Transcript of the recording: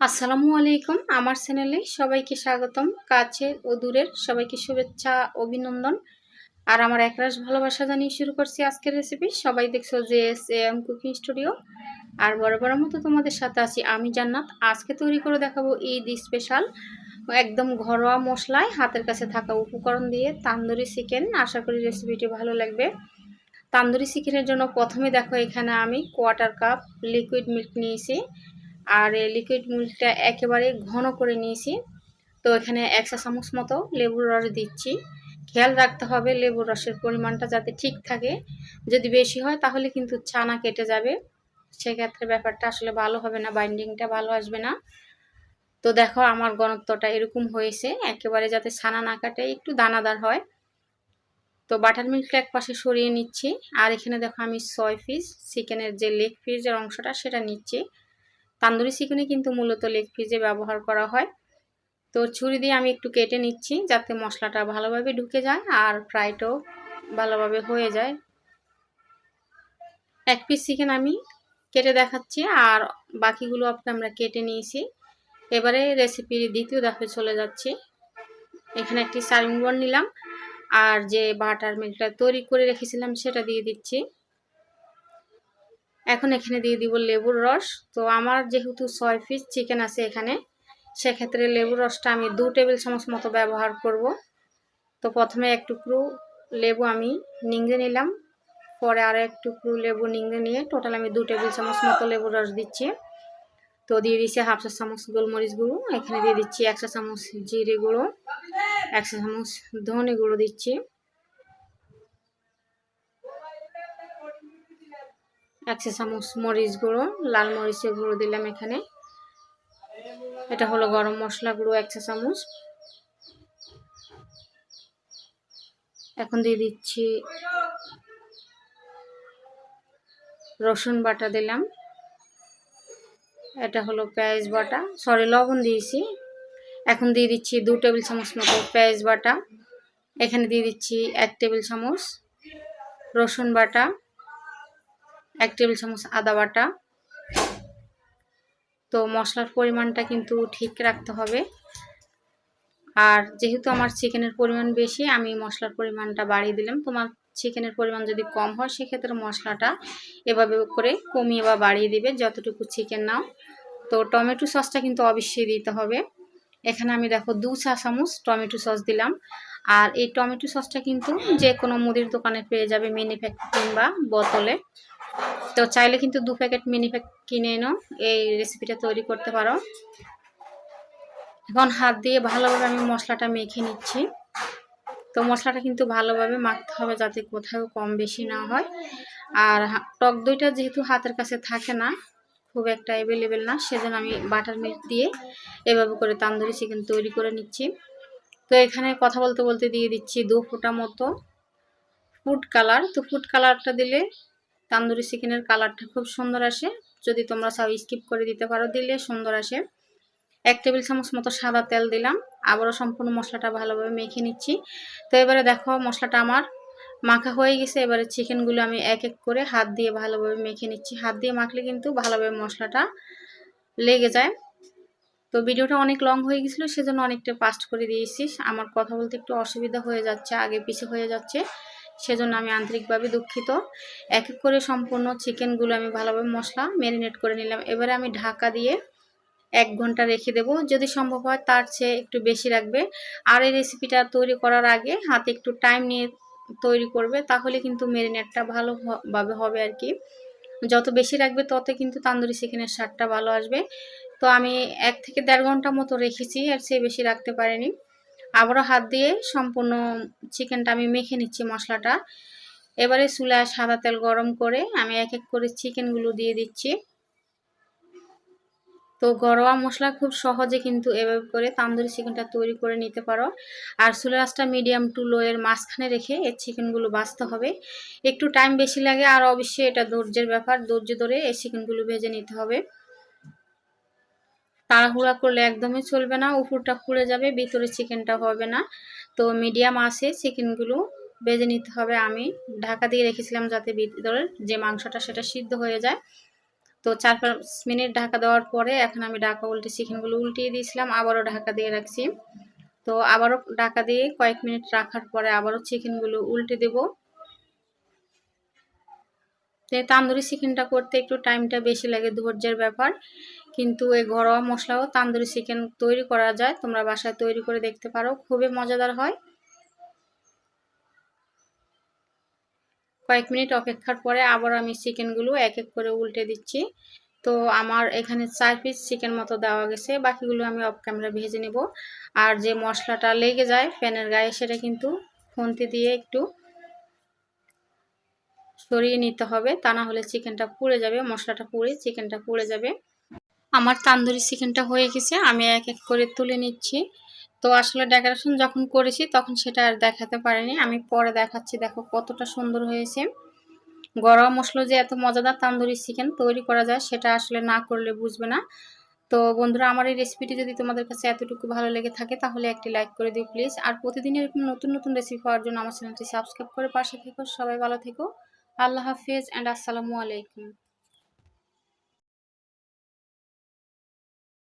আসসালামু আলাইকুম। আমার চ্যানেলে সবাইকে স্বাগতম। কাছের ও দূরের সবাইকে শুভেচ্ছা, অভিনন্দন। আর আমার একরাশ ভালোবাসা জানিয়ে শুরু করছি আজকের রেসিপি সবাই দেখছ যে এস এম কুকিং স্টুডিও আর বড় মতো তোমাদের সাথে আছি আমি জান্নাত। আজকে তৈরি করে দেখাবো ঈদ স্পেশাল একদম ঘরোয়া মশলায় হাতের কাছে থাকা উপকরণ দিয়ে তান্দুরি চিকেন আশা করি রেসিপিটি ভালো লাগবে। তান্দুরি চিকেনের জন্য প্রথমে দেখো এখানে আমি কোয়ার্টার কাপ লিকুইড মিল্ক নিয়েছি। আর লিকুইড মিল্কটা একেবারে ঘন করে নিয়েছি। তো এখানে একশো চামচ মতো লেবুর রস দিচ্ছি। খেয়াল রাখতে হবে লেবুর রসের পরিমাণটা যাতে ঠিক থাকে। যদি বেশি হয় তাহলে কিন্তু ছানা কেটে যাবে। সেক্ষেত্রে ব্যাপারটা আসলে ভালো হবে না বাইন্ডিংটা ভালো আসবে না। তো দেখো আমার ঘনত্বটা এরকম হয়েছে, একেবারে যাতে ছানা না কাটে, একটু দানাদার হয়। তো বাটার মিল্কটা এক পাশে সরিয়ে নিচ্ছি। আর এখানে দেখো আমি ছয় পিস চিকেনের যে লেগ পিসের অংশটা সেটা নিচ্ছি। তান্দুরি চিকেনে কিন্তু মূলত লেগ পিসে ব্যবহার করা হয়। তো ছুরি দিয়ে আমি একটু কেটে নিচ্ছি যাতে মশলাটা ভালোভাবে ঢুকে যায় আর ফ্রাইটাও ভালোভাবে হয়ে যায়। এক পিস চিকেন আমি কেটে দেখাচ্ছি আর বাকিগুলো আমরা কেটে নিয়েছি। এবারে রেসিপির দ্বিতীয় দাফে চলে যাচ্ছি। এখানে একটি বোর্ড নিলাম আর যে বাটার মিল্কটা তৈরি করে রেখেছিলাম সেটা দিয়ে দিচ্ছি। এখন এখানে দিয়ে দিব লেবুর রস। তো আমার যেহেতু ছয় পিস চিকেন আছে এখানে, সেক্ষেত্রে লেবুর রসটা আমি দু টেবিল চামচ মতো ব্যবহার করব। তো প্রথমে এক টুকরো লেবু আমি নিংড়ে নিলাম, পরে আরও এক টুকরো লেবু নিংড়ে নিয়ে টোটাল আমি দু টেবিল চামচ মতো লেবুর রস দিচ্ছি। তো দিয়ে দিচ্ছি হাফ চা চামচ গোলমরিচ গুঁড়ো, এখানে দিয়ে দিচ্ছি একশো চামচ জিরে গুঁড়ো একশো চামচ ধনে গুঁড়ো দিচ্ছি। একশো চামচ, মরিচ গুঁড়ো, লাল মরিচের গুঁড়ো দিলাম এখানে। এটা হলো গরম মশলা গুঁড়ো একশো চামচ। এখন দিয়ে দিচ্ছি রসুন বাটা দিলাম। এটা হলো পেঁয়াজ বাটা। সরি লবণ দিয়েছি। এখন দিয়ে দিচ্ছি দু টেবিল চামচ মতো পেঁয়াজ বাটা। এখানে দিয়ে দিচ্ছি এক টেবিল চামচ রসুন বাটা। এক টেবিল চামচ আদা বাটা। তো মশলার পরিমাণটা কিন্তু ঠিক রাখতে হবে। আর যেহেতু আমার চিকেনের পরিমাণ বেশি, আমি মশলার পরিমাণটা বাড়িয়ে দিলাম। তোমার চিকেনের পরিমাণ যদি কম হয়, সেক্ষেত্রে মশলাটা এভাবে করে কমিয়ে বা বাড়িয়ে দিবে। যতটুকু চিকেন নাও। তো টমেটো সসটা কিন্তু অবশ্যই দিতে হবে। এখানে আমি দেখো দু চা চামচ টমেটো সস দিলাম। আর এই টমেটো সসটা কিন্তু যে কোনো মুদির দোকানে পেয়ে যাবে মিনি কিংবা বোতলে। তো চাইলে কিন্তু দু প্যাকেট মিনি প্যাক কিনে এনো, এই রেসিপিটা তৈরি করতে পারো। এখন হাত দিয়ে ভালোভাবে আমি মশলাটা মেখে নিচ্ছি। তো মশলাটা কিন্তু ভালোভাবে মাখতে হবে যাতে কোথাও কম বেশি না হয়। আর টক দইটা যেহেতু হাতের কাছে থাকে না, খুব একটা অ্যাভেলেবেল না, সেজন্য আমি বাটার মিল্ক দিয়ে এভাবে করে তান্দুরি চিকেন তৈরি করে নিচ্ছি। তো এখানে কথা বলতে বলতে দিয়ে দিচ্ছি দু ফোঁটা মতো ফুড কালার তো ফুড কালারটা দিলে তান্দুরি চিকেনের কালারটা খুব সুন্দর আসে। যদি তোমরা সব স্কিপ করে দিতে পারো, দিলে সুন্দর আসে। এক টেবিল চামচ মতো সাদা তেল দিলাম। আবারও সম্পূর্ণ মশলাটা ভালোভাবে মেখে নিচ্ছি। তো এবারে দেখো মশলাটা আমার মাখা হয়ে গেছে। এবারে চিকেনগুলো আমি এক এক করে হাত দিয়ে ভালোভাবে মেখে নিচ্ছি। হাত দিয়ে মাখলে কিন্তু ভালোভাবে মশলাটা লেগে যায়। তো ভিডিওটা অনেক লং হয়ে গেছিল, সেজন্য অনেকটা পাস্ট করে দিয়েছি। আমার কথা বলতে একটু অসুবিধা হয়ে যাচ্ছে, আগে পিছে হয়ে যাচ্ছে। সেজন্য আমি আন্তরিকভাবে দুঃখিত। এক এক করে সম্পূর্ণ চিকেনগুলো আমি ভালোভাবে মশলা ম্যারিনেট করে নিলাম। এবারে আমি ঢাকা দিয়ে এক ঘণ্টা রেখে দেব। যদি সম্ভব হয় তার চেয়ে একটু বেশি রাখবে। আর এই রেসিপিটা তৈরি করার আগে হাতে একটু টাইম নিয়ে তৈরি করবে, তাহলে কিন্তু মেরিনেটটা ভালোভাবে হবে আর কি। যত বেশি রাখবে তত কিন্তু তান্দুরি চিকেনের স্বাদটা ভালো আসবে। তো আমি এক থেকে দেড় ঘণ্টা মতো রেখেছি আর সে বেশি রাখতে পারিনি। আবারও হাত দিয়ে সম্পূর্ণ চিকেনটা আমি মেখে নিচ্ছি মশলাটা। এবারে চুলায় সাদা তেল গরম করে আমি এক এক করে চিকেনগুলো দিয়ে দিচ্ছি। তো ঘরোয়া মশলা খুব সহজে কিন্তু এভাবে করে তান্দুরি চিকেনটা তৈরি করে নিতে পারো। আর চুলা রাসটা মিডিয়াম টু লো এর মাঝখানে রেখে এই চিকেনগুলো বাঁচতে হবে। একটু টাইম বেশি লাগে, আর অবশ্যই এটা ধৈর্যের ব্যাপার, ধৈর্য ধরে এই চিকেনগুলো ভেজে নিতে হবে। তাড়াহুড়া করলে একদমই চলবে না উপরটা খুলে যাবে, ভিতরে চিকেনটা হবে না। তো মিডিয়াম আসে চিকেনগুলো বেজে নিতে হবে। আমি ঢাকা দিয়ে রেখেছিলাম যাতে ভিতরের যে মাংসটা সেটা সিদ্ধ হয়ে যায়। তো চার পাঁচ মিনিট ঢাকা দেওয়ার পরে এখন আমি ঢাকা উল্টে চিকেনগুলো উল্টিয়ে দিয়েছিলাম, আবারও ঢাকা দিয়ে রাখছি। তো আবারও ঢাকা দিয়ে কয়েক মিনিট রাখার পরে আবারও চিকেনগুলো উল্টে দেব। তো তান্দুরি চিকেনটা করতে একটু টাইমটা বেশি লাগে, ধৈর্যের ব্যাপার। কিন্তু এই ঘরোয়া মশলাও তান্দুরি চিকেন তৈরি করা যায়, তোমরা বাসায় তৈরি করে দেখতে পারো, খুবই মজাদার হয়। কয়েক মিনিট অপেক্ষার পরে আবার আমি চিকেনগুলো এক এক করে উল্টে দিচ্ছি। তো আমার এখানে চার পিস চিকেন মতো দেওয়া গেছে, বাকিগুলো আমি অফ ক্যামেরা ভেজে নেব। আর যে মশলাটা লেগে যায় প্যানের গায়ে, সেটা কিন্তু খুন্তি দিয়ে একটু সরিয়ে নিতে হবে। তা না হলে চিকেনটা পুড়ে যাবে, মশলাটা পুড়ে চিকেনটা পুড়ে যাবে। আমার তান্দুরি চিকেনটা হয়ে গেছে, আমি এক এক করে তুলে নিচ্ছি। তো আসলে ডেকোরেশন যখন করেছি তখন সেটা আর দেখাতে পারিনি। আমি পরে দেখাচ্ছি, দেখো কতটা সুন্দর হয়েছে। গরম মশলা যে এত মজাদার তান্দুরি চিকেন তৈরি করা যায় সেটা আসলে না করলে বুঝবে না। তো বন্ধুরা, আমার এই রেসিপিটি যদি তোমাদের কাছে এতটুকু ভালো লেগে থাকে তাহলে একটি লাইক করে দিও প্লিজ আর প্রতিদিন এরকম নতুন নতুন রেসিপি পাওয়ার জন্য আমার চ্যানেলটি সাবস্ক্রাইব করে পাশে থেকো। সবাই ভালো থেকো। আল্লাহ হাফিজ অ্যান্ড আসসালামু আলাইকুম।